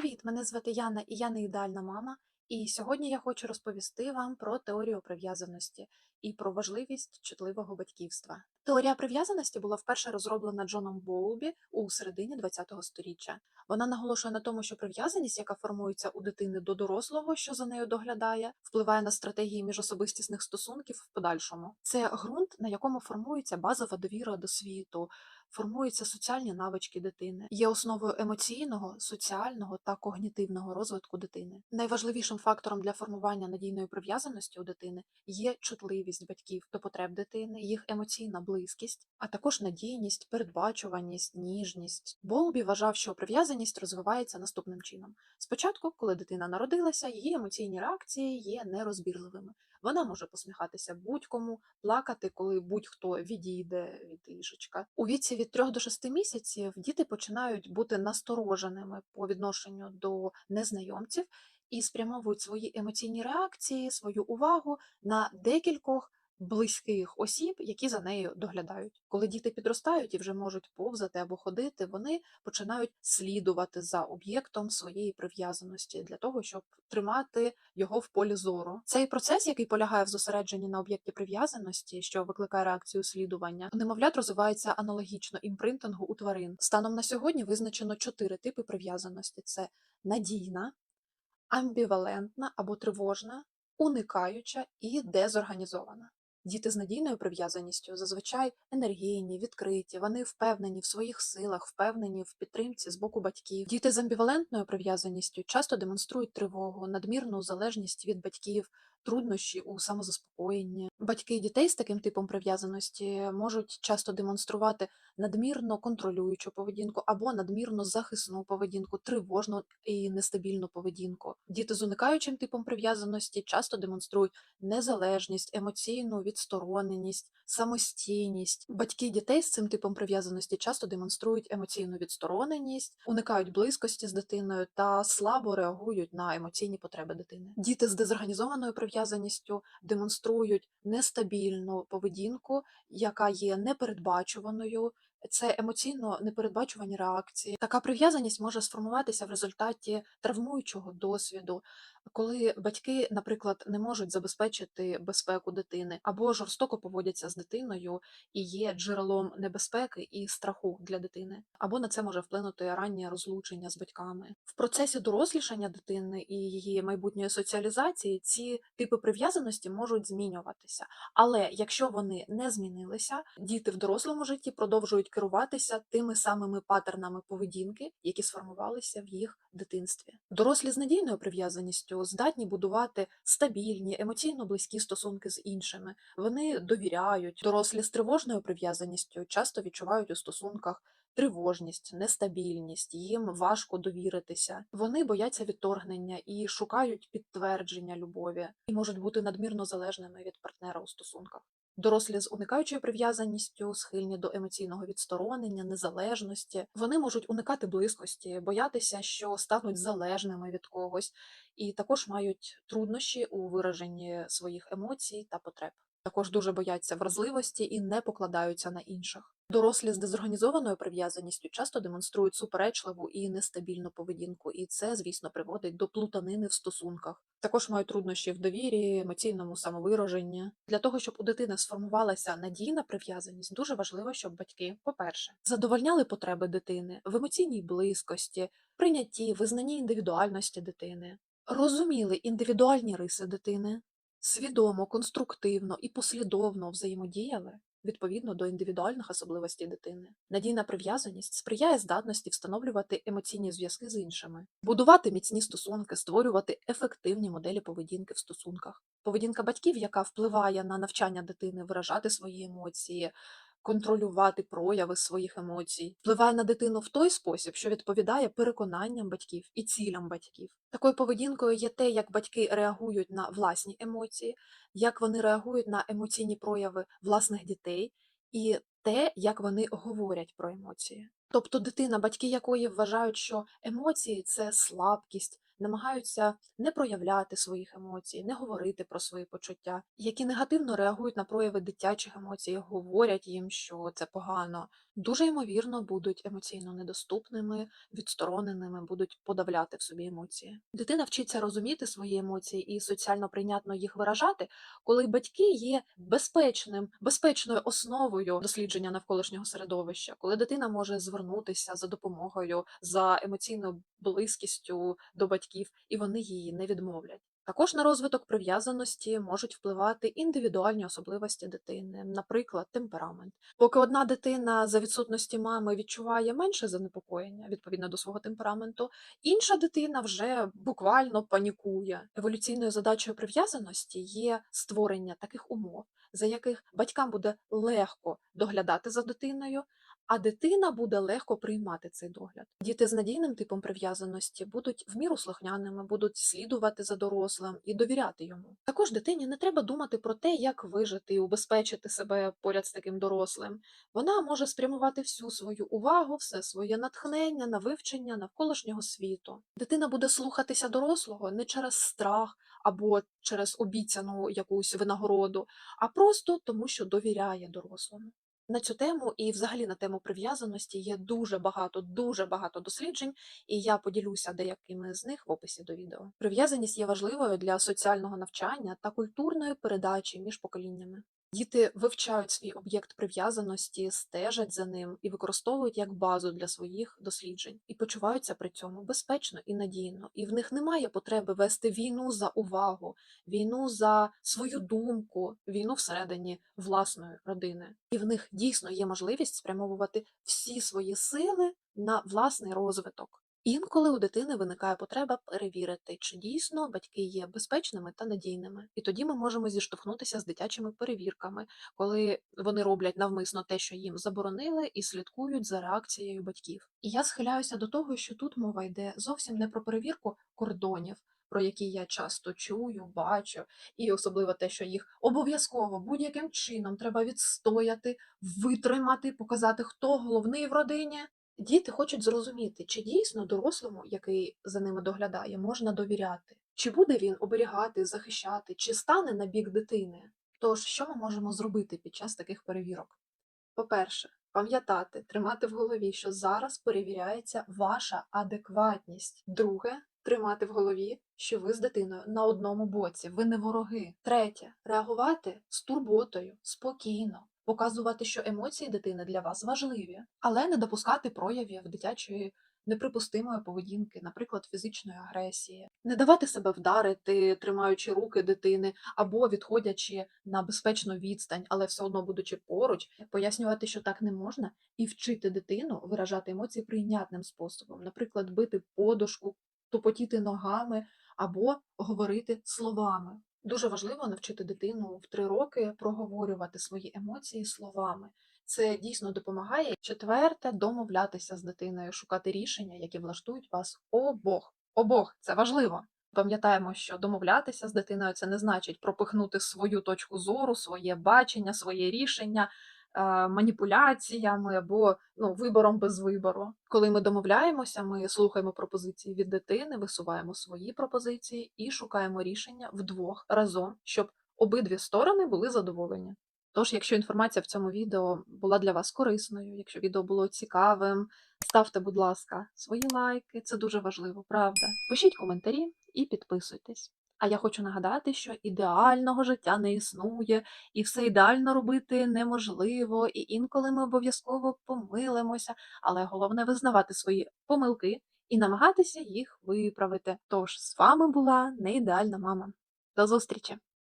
Привіт! Мене звати Яна і я не ідеальна мама. І сьогодні я хочу розповісти вам про теорію прив'язаності і про важливість чутливого батьківства. Теорія прив'язаності була вперше розроблена Джоном Боулбі у середині ХХ століття. Вона наголошує на тому, що прив'язаність, яка формується у дитини до дорослого, що за нею доглядає, впливає на стратегії міжособистісних стосунків в подальшому. Це ґрунт, на якому формується базова довіра до світу, формуються соціальні навички дитини, є основою емоційного, соціального та когнітивного розвитку дитини. Найважливішим фактором для формування надійної прив'язаності у дитини є чутливість батьків до потреб дитини, їх емоційна близькість, а також надійність, передбачуваність, ніжність. Болбі вважав, що прив'язаність розвивається наступним чином: спочатку, коли дитина народилася, її емоційні реакції є нерозбірливими. Вона може посміхатися будь-кому, плакати, коли будь-хто відійде від ліжечка. У віці від 3 до 6 місяців діти починають бути настороженими по відношенню до незнайомців і спрямовують свої емоційні реакції, свою увагу на декількох близьких осіб, які за нею доглядають. Коли діти підростають і вже можуть повзати або ходити, вони починають слідувати за об'єктом своєї прив'язаності для того, щоб тримати його в полі зору. Цей процес, який полягає в зосередженні на об'єкті прив'язаності, що викликає реакцію слідування, немовлят розвивається аналогічно імпринтингу у тварин. Станом на сьогодні визначено чотири типи прив'язаності: це надійна, амбівалентна або тривожна, уникаюча і дезорганізована. Діти з надійною прив'язаністю зазвичай енергійні, відкриті, вони впевнені в своїх силах, впевнені в підтримці з боку батьків. Діти з амбівалентною прив'язаністю часто демонструють тривогу, надмірну залежність від батьків, труднощі у самозаспокоєнні. Батьки дітей з таким типом прив'язаності можуть часто демонструвати надмірно контролюючу поведінку або надмірно захисну поведінку, тривожну і нестабільну поведінку. Діти з уникаючим типом прив'язаності часто демонструють незалежність, емоційну відстороненість, самостійність. Батьки дітей з цим типом прив'язаності часто демонструють емоційну відстороненість, уникають близькості з дитиною та слабо реагують на емоційні потреби дитини. Діти з дезорганізованою прив'язаністю демонструють нестабільну поведінку, яка є непередбачуваною. Це емоційно непередбачувані реакції. Така прив'язаність може сформуватися в результаті травмуючого досвіду, коли батьки, наприклад, не можуть забезпечити безпеку дитини або жорстоко поводяться з дитиною і є джерелом небезпеки і страху для дитини, або на це може вплинути раннє розлучення з батьками. В процесі дорослішання дитини і її майбутньої соціалізації ці типи прив'язаності можуть змінюватися. Але якщо вони не змінилися, діти в дорослому житті продовжують керуватися тими самими паттернами поведінки, які сформувалися в їх дитинстві. Дорослі з надійною прив'язаністю здатні будувати стабільні, емоційно близькі стосунки з іншими. Вони довіряють. Дорослі з тривожною прив'язаністю часто відчувають у стосунках. Тривожність, нестабільність, їм важко довіритися. Вони бояться відторгнення і шукають підтвердження любові, і можуть бути надмірно залежними від партнера у стосунках. Дорослі з уникаючою прив'язаністю, схильні до емоційного відсторонення, незалежності, вони можуть уникати близькості, боятися, що стануть залежними від когось, і також мають труднощі у вираженні своїх емоцій та потреб. Також дуже бояться вразливості і не покладаються на інших. Дорослі з дезорганізованою прив'язаністю часто демонструють суперечливу і нестабільну поведінку, і це, звісно, приводить до плутанини в стосунках. Також мають труднощі в довірі, емоційному самовираженні. Для того, щоб у дитини сформувалася надійна прив'язаність, дуже важливо, щоб батьки, по-перше, задовольняли потреби дитини в емоційній близькості, прийнятті, визнанні індивідуальності дитини, розуміли індивідуальні риси дитини, свідомо, конструктивно і послідовно взаємодіяли відповідно до індивідуальних особливостей дитини. Надійна прив'язаність сприяє здатності встановлювати емоційні зв'язки з іншими, будувати міцні стосунки, створювати ефективні моделі поведінки в стосунках. Поведінка батьків, яка впливає на навчання дитини виражати свої емоції, контролювати прояви своїх емоцій, впливає на дитину в той спосіб, що відповідає переконанням батьків і цілям батьків. Такою поведінкою є те, як батьки реагують на власні емоції, як вони реагують на емоційні прояви власних дітей, і те, як вони говорять про емоції. Тобто дитина, батьки якої вважають, що емоції це слабкість, намагаються не проявляти своїх емоцій, не говорити про свої почуття, які негативно реагують на прояви дитячих емоцій, говорять їм, що це погано, дуже ймовірно будуть емоційно недоступними, відстороненими, будуть подавляти в собі емоції. Дитина вчиться розуміти свої емоції і соціально прийнятно їх виражати, коли батьки є безпечним, безпечною основою дослідження навколишнього середовища, коли дитина може звернутися за допомогою, за емоційною близькістю до батьків, і вони її не відмовлять. Також на розвиток прив'язаності можуть впливати індивідуальні особливості дитини, наприклад, темперамент. Поки одна дитина за відсутності мами відчуває менше занепокоєння відповідно до свого темпераменту, інша дитина вже буквально панікує. Еволюційною задачею прив'язаності є створення таких умов, за яких батькам буде легко доглядати за дитиною, а дитина буде легко приймати цей догляд. Діти з надійним типом прив'язаності будуть в міру слухняними, будуть слідувати за дорослим і довіряти йому. Також дитині не треба думати про те, як вижити і убезпечити себе поряд з таким дорослим. Вона може спрямувати всю свою увагу, все своє натхнення на вивчення навколишнього світу. Дитина буде слухатися дорослого не через страх або через обіцяну якусь винагороду, а просто тому, що довіряє дорослому. На цю тему і взагалі на тему прив'язаності є дуже багато, дуже багато досліджень, і я поділюся деякими з них в описі до відео. Прив'язаність є важливою для соціального навчання та культурної передачі між поколіннями. Діти вивчають свій об'єкт прив'язаності, стежать за ним і використовують як базу для своїх досліджень, і почуваються при цьому безпечно і надійно. І в них немає потреби вести війну за увагу, війну за свою думку, війну всередині власної родини. І в них дійсно є можливість спрямовувати всі свої сили на власний розвиток. Інколи у дитини виникає потреба перевірити, чи дійсно батьки є безпечними та надійними. І тоді ми можемо зіштовхнутися з дитячими перевірками, коли вони роблять навмисно те, що їм заборонили, і слідкують за реакцією батьків. І я схиляюся до того, що тут мова йде зовсім не про перевірку кордонів. Про які я часто чую, бачу, і особливо те, що їх обов'язково будь-яким чином треба відстояти, витримати, показати, хто головний в родині. Діти хочуть зрозуміти, чи дійсно дорослому, який за ними доглядає, можна довіряти, чи буде він оберігати, захищати, чи стане на бік дитини. Тож, що ми можемо зробити під час таких перевірок? По-перше, пам'ятати, тримати в голові, що зараз перевіряється ваша адекватність. Друге, тримати в голові, що ви з дитиною на одному боці, ви не вороги. Третє, реагувати з турботою, спокійно, показувати, що емоції дитини для вас важливі, але не допускати проявів дитячої неприпустимої поведінки, наприклад, фізичної агресії, не давати себе вдарити, тримаючи руки дитини або відходячи на безпечну відстань, але все одно будучи поруч, пояснювати, що так не можна, і вчити дитину виражати емоції прийнятним способом, наприклад, бити подушку, тупотіти ногами або говорити словами. Дуже важливо навчити дитину в три роки проговорювати свої емоції словами. Це дійсно допомагає. Четверте, домовлятися з дитиною, шукати рішення, які влаштують вас обох. Обох це важливо. Пам'ятаємо, що домовлятися з дитиною це не значить пропихнути свою точку зору, своє бачення, своє рішення маніпуляціями або ну, вибором без вибору. Коли ми домовляємося, ми слухаємо пропозиції від дитини, висуваємо свої пропозиції і шукаємо рішення вдвох разом, щоб обидві сторони були задоволені. Тож, якщо інформація в цьому відео була для вас корисною, якщо відео було цікавим, ставте, будь ласка, свої лайки, це дуже важливо, правда. Пишіть коментарі і підписуйтесь. А я хочу нагадати, що ідеального життя не існує, і все ідеально робити неможливо, і інколи ми обов'язково помилимося, але головне визнавати свої помилки і намагатися їх виправити. Тож з вами була неідеальна мама. До зустрічі!